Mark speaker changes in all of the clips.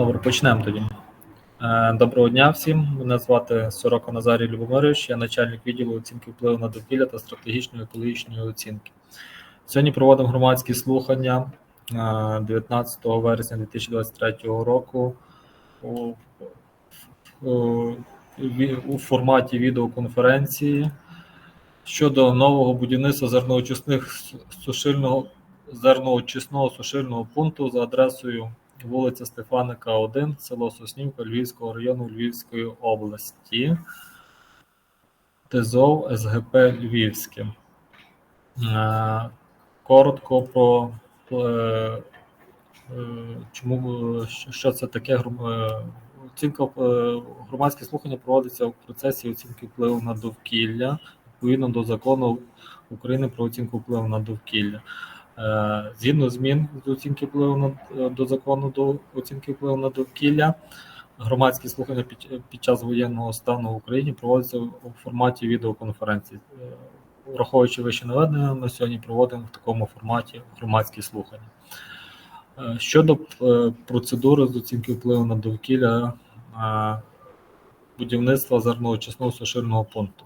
Speaker 1: Добре, почнемо тоді. Е, Доброго дня всім. Мене звати Сорока Назарій Любомирович, я начальник відділу оцінки впливу на довкілля та стратегічної екологічної оцінки. Сьогодні проводимо громадські слухання е, 19 вересня 2023 року у, у форматі відеоконференції щодо нового будівництва зерноочисних сушильного зерноочисного сушильного пункту за адресою вулиця Стефаника, 1, село Соснівка Львівського району Львівської області, ТЗОВ СГП Львівське. Е, Коротко про е, е, чому що це таке е, оцінка е, громадське слухання проводиться в процесі оцінки впливу на довкілля відповідно до закону України про оцінку впливу на довкілля. Е, Згідно змін з оцінки впливу на до закону до оцінки впливу на довкілля, громадські слухання під, під час воєнного стану в Україні проводяться у форматі відеоконференції. Е, Враховуючи вище наведення, ми сьогодні проводимо в такому форматі громадські слухання. Е, Щодо е, процедури з оцінки впливу на довкілля е, будівництва зерноочисного сушильного пункту.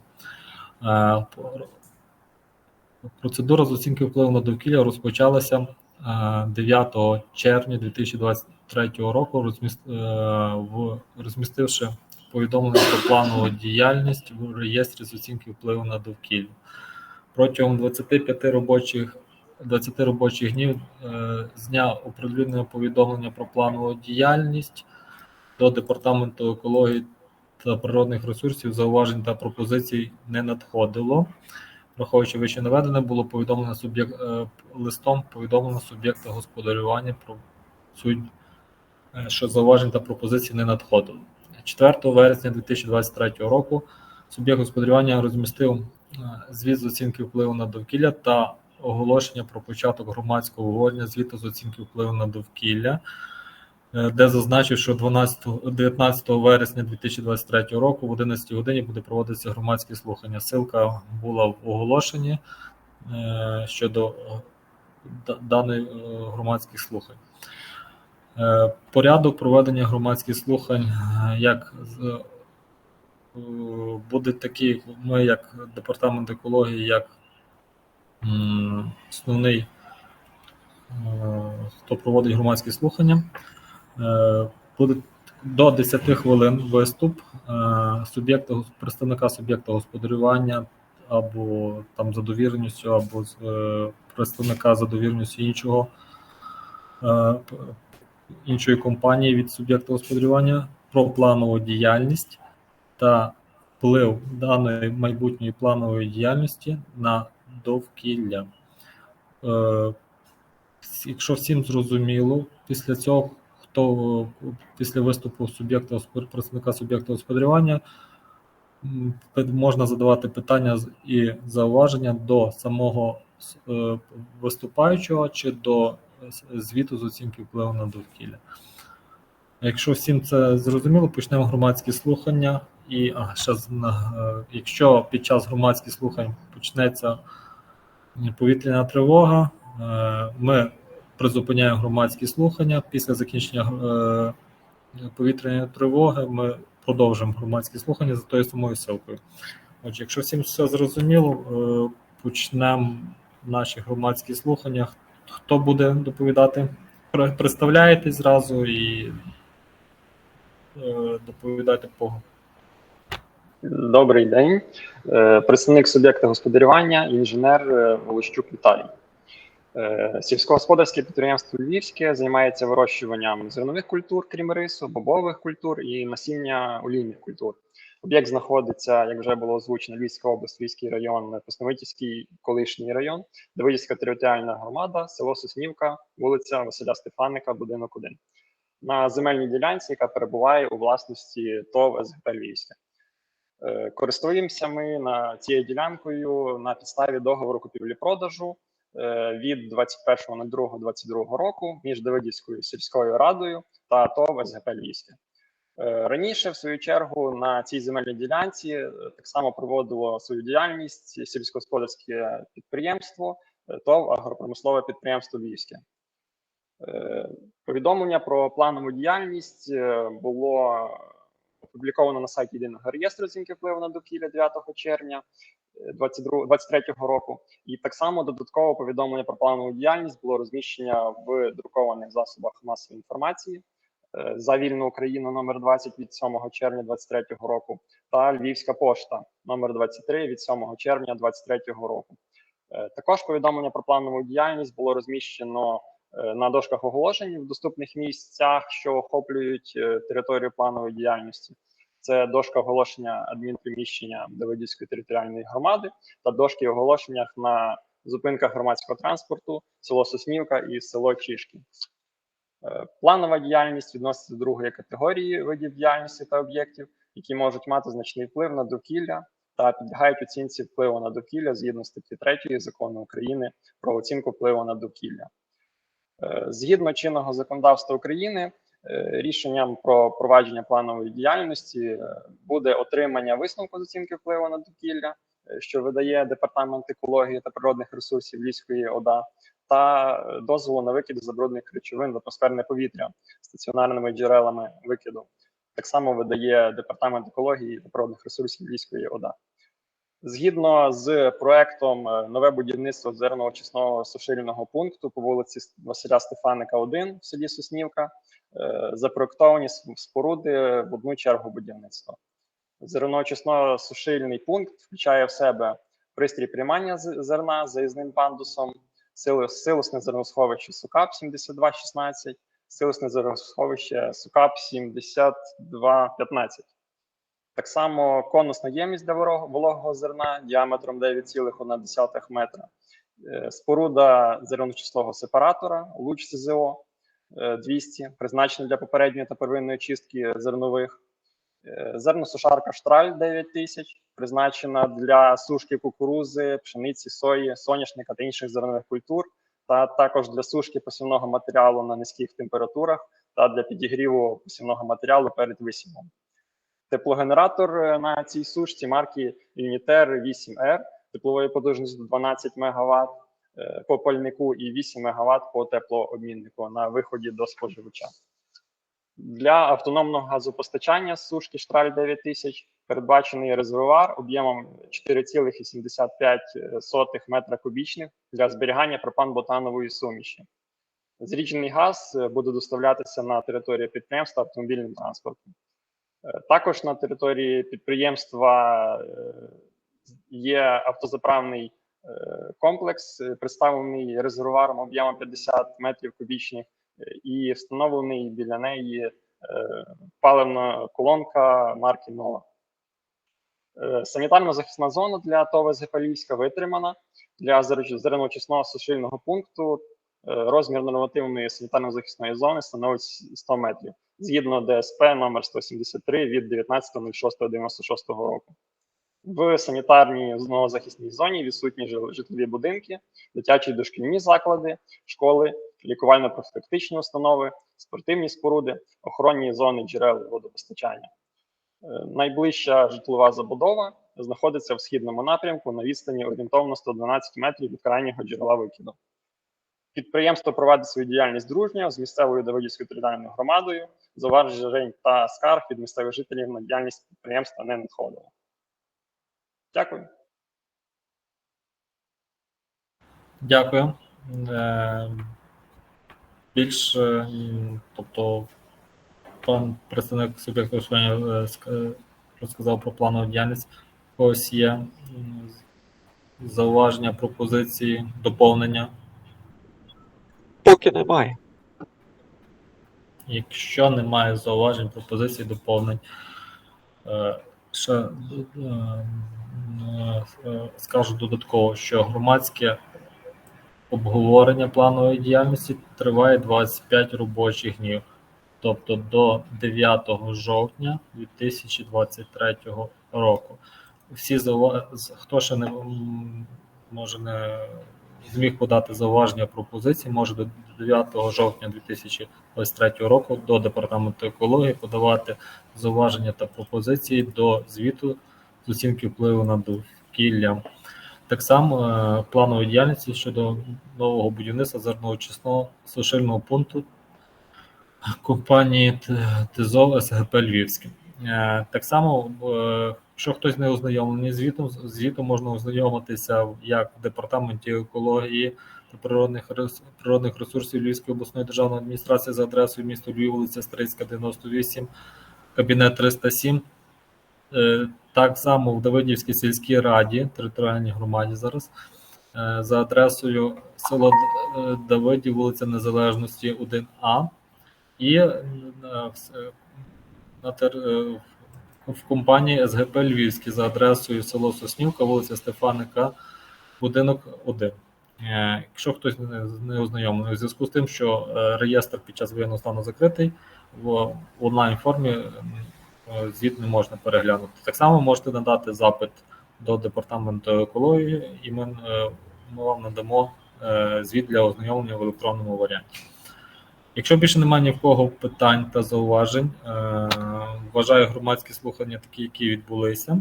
Speaker 1: Е, Процедура з оцінки впливу на довкілля розпочалася е, 9 червня 2023 року, е, розмістивши повідомлення про планову діяльність в реєстрі з оцінки впливу на довкілля. Протягом 25 робочих 20 робочих днів е, з дня оприлюднення повідомлення про планову діяльність до департаменту екології та природних ресурсів зауважень та пропозицій не надходило. Враховуючи вище наведене, було повідомлено суб'єкт е, листом повідомлено суб'єкта господарювання про суть, е, що зауважень та пропозицій не надходило. 4 вересня 2023 року суб'єкт господарювання розмістив е, звіт з оцінки впливу на довкілля та оголошення про початок громадського обговорення звіту з оцінки впливу на довкілля, де зазначив, що 12, 19 вересня 2023 року в 11 годині буде проводитися громадські слухання. Силка була в оголошенні е, щодо е, да- даної е, громадських слухань. Е, Порядок проведення громадських слухань, е, як е, буде такий, ми, як департамент екології, як основний, е, хто проводить громадські слухання, е, буде до 10 хвилин виступ е, суб'єкта представника суб'єкта господарювання або там за довіреністю, або е, представника за довіреністю іншого е, іншої компанії від суб'єкта господарювання про планову діяльність та вплив даної майбутньої планової діяльності на довкілля. Е, Якщо всім зрозуміло, після цього хто е, після виступу суб'єкта представника суб'єкта господарювання можна задавати питання і зауваження до самого е, виступаючого чи до звіту з оцінки впливу на довкілля. Якщо всім це зрозуміло, почнемо громадські слухання. І а, ще е, якщо під час громадських слухань почнеться повітряна тривога, е, ми призупиняємо громадські слухання. Після закінчення е, повітряної тривоги ми продовжимо громадські слухання за тою самою силкою. Отже, якщо всім все зрозуміло, е, почнемо наші громадські слухання. Хто буде доповідати? Представляєтесь зразу і е, доповідайте по
Speaker 2: Добрий день. Е, Представник суб'єкта господарювання, інженер е, Волощук Віталій. Е, Сільськогосподарське підприємство Львівське займається вирощуванням зернових культур, крім рису, бобових культур і насіння олійних культур. Об'єкт знаходиться, як вже було озвучено, Львівська область, Львівський район, Посновитівський колишній район, Давидівська територіальна громада, село Соснівка, вулиця Василя Стефаника, будинок 1. На земельній ділянці, яка перебуває у власності ТОВ СГП Львівське. Е, Користуємося ми на цією ділянкою на підставі договору купівлі-продажу від 21.02.22 року між Давидівською сільською радою та ТОВ СГП Львівське. Е, Раніше, в свою чергу, на цій земельній ділянці е, так само проводило свою діяльність сільськогосподарське підприємство е, ТОВ агропромислове підприємство Львівське. Е, Повідомлення про планову діяльність е, було опубліковано на сайті єдиного реєстру оцінки впливу на довкілля 9 червня 2023 року. І так само додатково повідомлення про планову діяльність було розміщення в друкованих засобах масової інформації е, за вільну Україну номер 20 від 7 червня 2023 року та Львівська пошта номер 23 від 7 червня 2023 року. Е, Також повідомлення про планову діяльність було розміщено е, на дошках оголошень в доступних місцях, що охоплюють е, територію планової діяльності. Це дошка оголошення адмінприміщення Давидівської територіальної громади та дошки оголошеннях на зупинках громадського транспорту, село Соснівка і село Чишки. Е, Планова діяльність відноситься до другої категорії видів діяльності та об'єктів, які можуть мати значний вплив на довкілля та підлягають оцінці впливу на довкілля згідно статті 3 закону України про оцінку впливу на довкілля. Е, Згідно чинного законодавства України, е, рішенням про провадження планової діяльності е, буде отримання висновку з оцінки впливу на довкілля, що видає департамент екології та природних ресурсів Львівської ОДА, та дозволу на викид забруднених речовин в атмосферне повітря стаціонарними джерелами викиду. Так само видає департамент екології та природних ресурсів Львівської ОДА. Згідно з проектом е, нове будівництво зерноочисного сушильного пункту по вулиці Василя Стефаника, 1 в селі Соснівка, е, запроектовані споруди в одну чергу будівництва. Зерноочисно сушильний пункт включає в себе пристрій приймання зерна заїзним пандусом, силосне зерносховище СУКАП 7216, силосне зерносховище СУКАП 7215. Так само конусна ємність для вологого зерна діаметром 9,1 метра. Е, Споруда зерночислого сепаратора, луч СЗО е, 200, призначена для попередньої та первинної чистки зернових. Е, Зерносушарка Штраль 9000, призначена для сушки кукурузи, пшениці, сої, соняшника та інших зернових культур, та також для сушки посівного матеріалу на низьких температурах та для підігріву посівного матеріалу перед висівом. Теплогенератор е, на цій сушці марки Uniter 8R теплової потужністю 12 МВт по пальнику і 8 МВт по теплообміннику на виході до споживача. Для автономного газопостачання з сушки Штраль 9000 передбачений резервуар об'ємом 4,75 метра кубічних для зберігання пропан-ботанової суміші. Зріджений газ е, буде доставлятися на територію підприємства автомобільним транспортом. Е, Також на території підприємства е, є автозаправний е, комплекс, представлений резервуаром об'ємом 50 метрів кубічних, і встановлений біля неї паливна колонка марки Нова. Санітарно-захисна зона для ТОВ Зефалівська витримана для зер- зерночисного сушильного пункту. Розмір нормативної санітарно-захисної зони становить 100 метрів згідно ДСП номер 173 від 19.06.96 року. В санітарній зонозахисній зоні відсутні житлові будинки, дитячі дошкільні заклади, школи, лікувально-профілактичні установи, спортивні споруди, охоронні зони джерел водопостачання. Е, Найближча житлова забудова знаходиться в східному напрямку на відстані орієнтовно 112 метрів від крайнього джерела викиду. Підприємство проводить свою діяльність дружньо з місцевою Давидівською територіальною громадою. Зауважень та скарг від місцевих жителів на діяльність підприємства не надходило. Дякую.
Speaker 1: Дякую. Е, Більш, е, тобто, пан представник суб'єкту е, розказав про планову діяльність. Когось є зауваження, пропозиції, доповнення.
Speaker 3: Поки немає.
Speaker 1: Якщо немає зауважень, пропозицій, доповнень, е, ще е, е, скажу додатково, що громадське обговорення планової діяльності триває 25 робочих днів, тобто до 9 жовтня 2023 року. Всі заува... хто ще не може не зміг подати зауваження пропозиції, може до 9 жовтня 2023 року до департаменту екології подавати зауваження та пропозиції до звіту з оцінки впливу на довкілля. Так само е, планової діяльності щодо нового будівництва зерноочисного сушильного пункту компанії ТЗОВ СГП Львівське. Так само, е, якщо хтось не ознайомлений звітом, звітом можна ознайомитися як в департаменті екології та природних природних ресурсів Львівської обласної державної адміністрації за адресою місто Львів, вулиця Стрийська, 98, кабінет 307. Е, Так само в Давидівській сільській раді, територіальній громаді зараз, е, за адресою село е, Давидів, вулиця Незалежності 1А. І на в компанії СГП Львівський за адресою село Соснівка, вулиця Стефаника, будинок 1. Е, Якщо хтось не, не ознайомлений, у зв'язку з тим, що е, реєстр під час воєнного стану закритий, в онлайн формі е, звіт не можна переглянути. Так само можете надати запит до департаменту екології, і ми, ми вам надамо звіт для ознайомлення в електронному варіанті. Якщо більше немає ні в кого питань та зауважень, е, вважаю громадські слухання такі, які відбулися,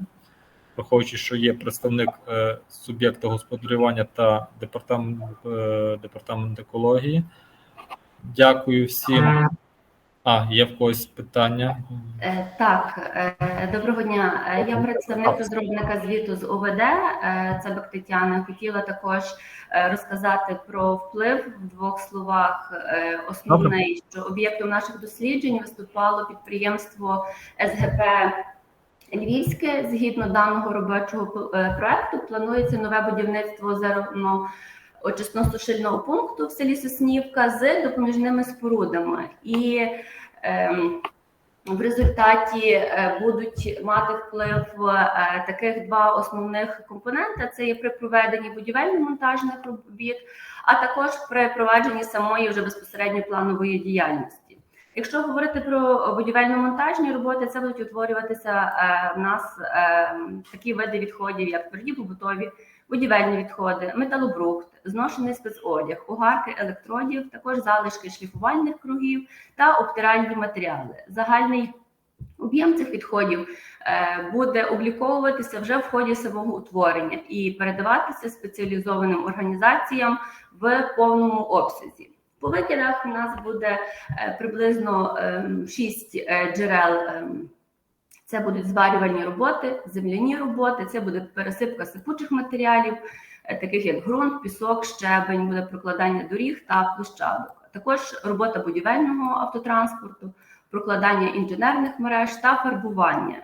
Speaker 1: враховуючи, що є представник е, суб'єкта господарювання та департамент, е, департамент екології. Дякую всім. А, є в когось питання?
Speaker 4: Е, Так, е, доброго дня. Е, Я представник розробника звіту з ОВД. е, Це Бак Тетяна. Хотіла також розказати про вплив в двох словах. Е, Основний, що об'єктом наших досліджень виступало підприємство СГП Львівське. Згідно даного робочого проекту, планується нове будівництво зерно очисно-сушильного пункту в селі Соснівка з допоміжними спорудами. І ем, в результаті е, будуть мати вплив е, таких два основних компоненти: це є при проведенні будівельно-монтажних робіт, а також при провадженні самої вже безпосередньо планової діяльності. Якщо говорити про будівельно-монтажні роботи, це будуть утворюватися е, в нас е, такі види відходів, як тверді побутові, будівельні відходи, металобрухт, зношений спецодяг, угарки електродів, також залишки шліфувальних кругів та обтиральні матеріали. Загальний об'єм цих відходів е, буде обліковуватися вже в ході самого утворення і передаватися спеціалізованим організаціям в повному обсязі. По викидах у нас буде е, приблизно 6 джерел. Це будуть зварювальні роботи, земляні роботи, це буде пересипка сипучих матеріалів, е, таких як ґрунт, пісок, щебень, буде прокладання доріг та площадок. Також робота будівельного автотранспорту, прокладання інженерних мереж та фарбування.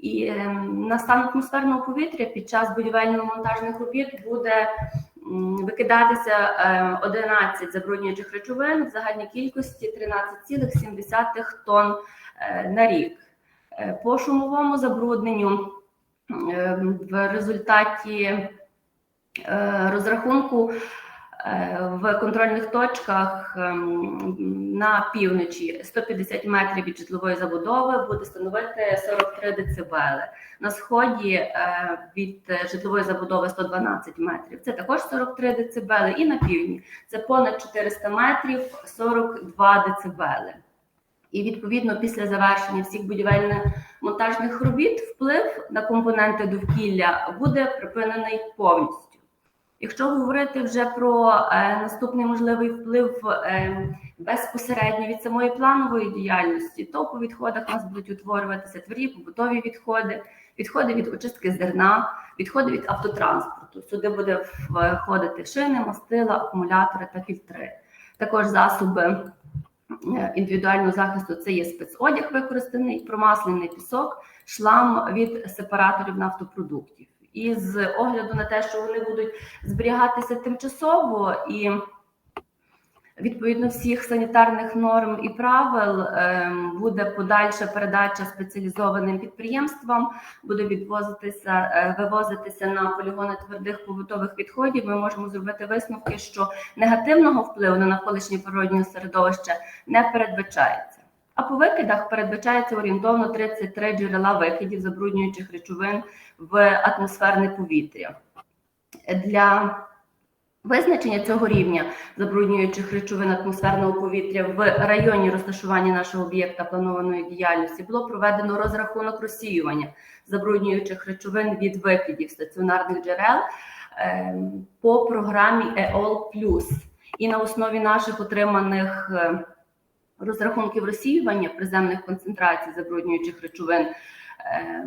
Speaker 4: І ем, на стан атмосферного повітря під час будівельно-монтажних робіт буде викидатися е, 11 забруднюючих речовин в загальній кількості 13,7 тонн е, на рік. Е, По шумовому забрудненню е, в результаті е, розрахунку в контрольних точках на півночі 150 метрів від житлової забудови буде становити 43 дБ. На сході від житлової забудови 112 метрів. Це також 43 дБ. І на півдні це понад 400 метрів 42 дБ. І відповідно після завершення всіх будівельно-монтажних робіт вплив на компоненти довкілля буде припинений повністю. Якщо говорити вже про е, наступний можливий вплив е, безпосередньо від самої планової діяльності, то по відходах у нас будуть утворюватися тверді побутові відходи, відходи від очистки зерна, відходи від автотранспорту. Сюди буде входити шини, мастила, акумулятори та фільтри. Також засоби індивідуального захисту це є спецодяг використаний, промаслений пісок, шлам від сепараторів нафтопродуктів. І з огляду на те, що вони будуть зберігатися тимчасово і відповідно всіх санітарних норм і правил ем, буде подальша передача спеціалізованим підприємствам, буде відвозитися, е, вивозитися на полігони твердих побутових відходів. Ми можемо зробити висновки, що негативного впливу на навколишнє природнє середовище не передбачається. А по викидах передбачається орієнтовно 33 джерела викидів забруднюючих речовин в атмосферне повітря. Для визначення цього рівня забруднюючих речовин атмосферного повітря в районі розташування нашого об'єкта планованої діяльності було проведено розрахунок розсіювання забруднюючих речовин від викидів стаціонарних джерел е, по програмі EOL+. І на основі наших отриманих е, розрахунків розсіювання приземних концентрацій забруднюючих речовин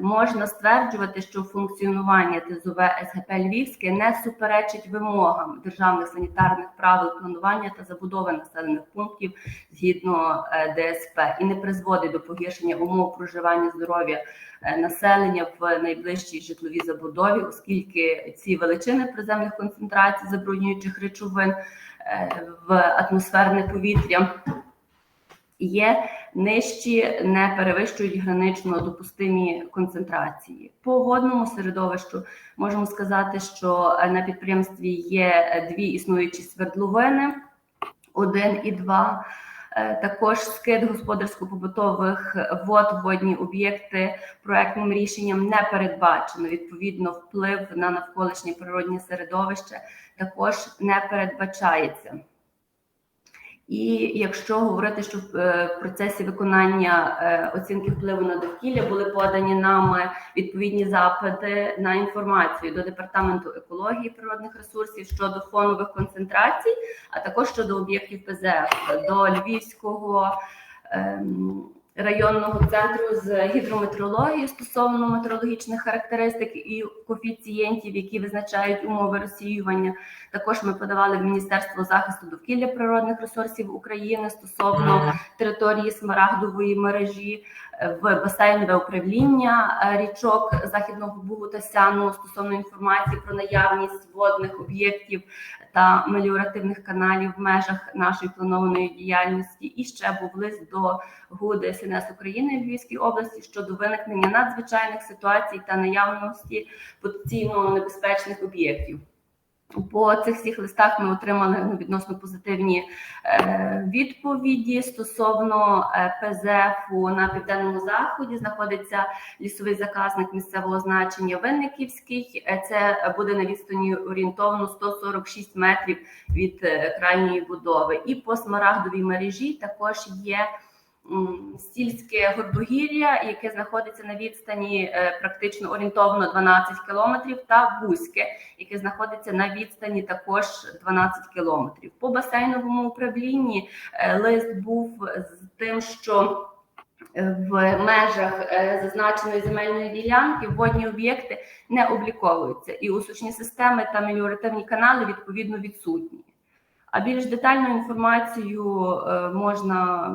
Speaker 4: можна стверджувати, що функціонування ТЗОВ СГП Львівське не суперечить вимогам державних санітарних правил планування та забудови населених пунктів згідно е, ДСП і не призводить до погіршення умов проживання здоров'я е, населення в найближчій житловій забудові, оскільки ці величини приземних концентрацій забруднюючих речовин е, в атмосферне повітря є нижчі, не перевищують гранично допустимі концентрації. По водному середовищу можемо сказати, що е, на підприємстві є е, дві існуючі свердловини, один і два. Е, Також скид господарсько-побутових вод, водні об'єкти проектним рішенням не передбачено. Відповідно, вплив на навколишнє природнє середовище також не передбачається. І якщо говорити, що в е, процесі виконання е, оцінки впливу на довкілля були подані нами відповідні запити на інформацію до департаменту екології природних ресурсів щодо фонових концентрацій, а також щодо об'єктів ПЗФ до Львівського. Районного центру з гідрометеорології стосовно метеорологічних характеристик і коефіцієнтів, які визначають умови розсіювання, також ми подавали в Міністерство захисту довкілля природних ресурсів України стосовно території смарагдової мережі в басейнове управління е, річок Західного Бугу та Сяну стосовно інформації про наявність водних об'єктів та меліоративних каналів в межах нашої планованої діяльності. І ще був лист до ГУ ДСНС України в Львівській області щодо виникнення надзвичайних ситуацій та наявності потенційно небезпечних об'єктів. По цих всіх листах ми отримали відносно позитивні е, відповіді стосовно е, ПЗФу на південному заході. Знаходиться лісовий заказник місцевого значення Винниківський. Е, Це буде на відстані орієнтовно 146 метрів від е, крайньої будови. І по смарагдовій мережі також є сільське горбогір'я, яке знаходиться на відстані е, практично орієнтовно 12 кілометрів, та Бузьке, яке знаходиться на відстані також 12 кілометрів. По басейновому управлінні е, лист був з тим, що е, в межах зазначеної земельної ділянки водні об'єкти не обліковуються, і усучні системи та меліоративні канали відповідно відсутні. А більш детальну інформацію можна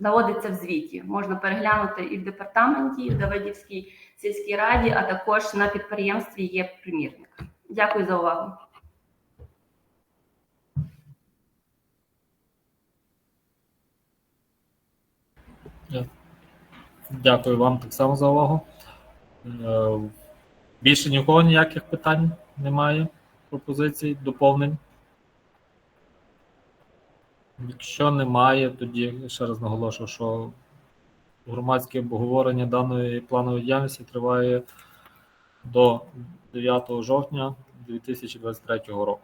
Speaker 4: наводиться в звіті. Можна переглянути і в департаменті, і в Давидівській сільській раді, а також на підприємстві є примірник. Дякую за увагу.
Speaker 1: Дякую вам так само за увагу. Е, Більше ні у кого ніяких питань немає, пропозицій, доповнень. Якщо немає, тоді ще раз наголошую, що громадське обговорення даної планової діяльності триває до 9 жовтня 2023 року.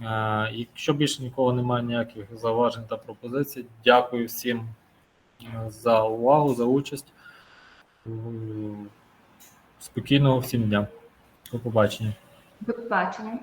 Speaker 1: Е, Якщо більше нікого немає ніяких зауважень та пропозицій, дякую всім е, за увагу, за участь. Спокійного всім дня. До побачення.
Speaker 4: До побачення.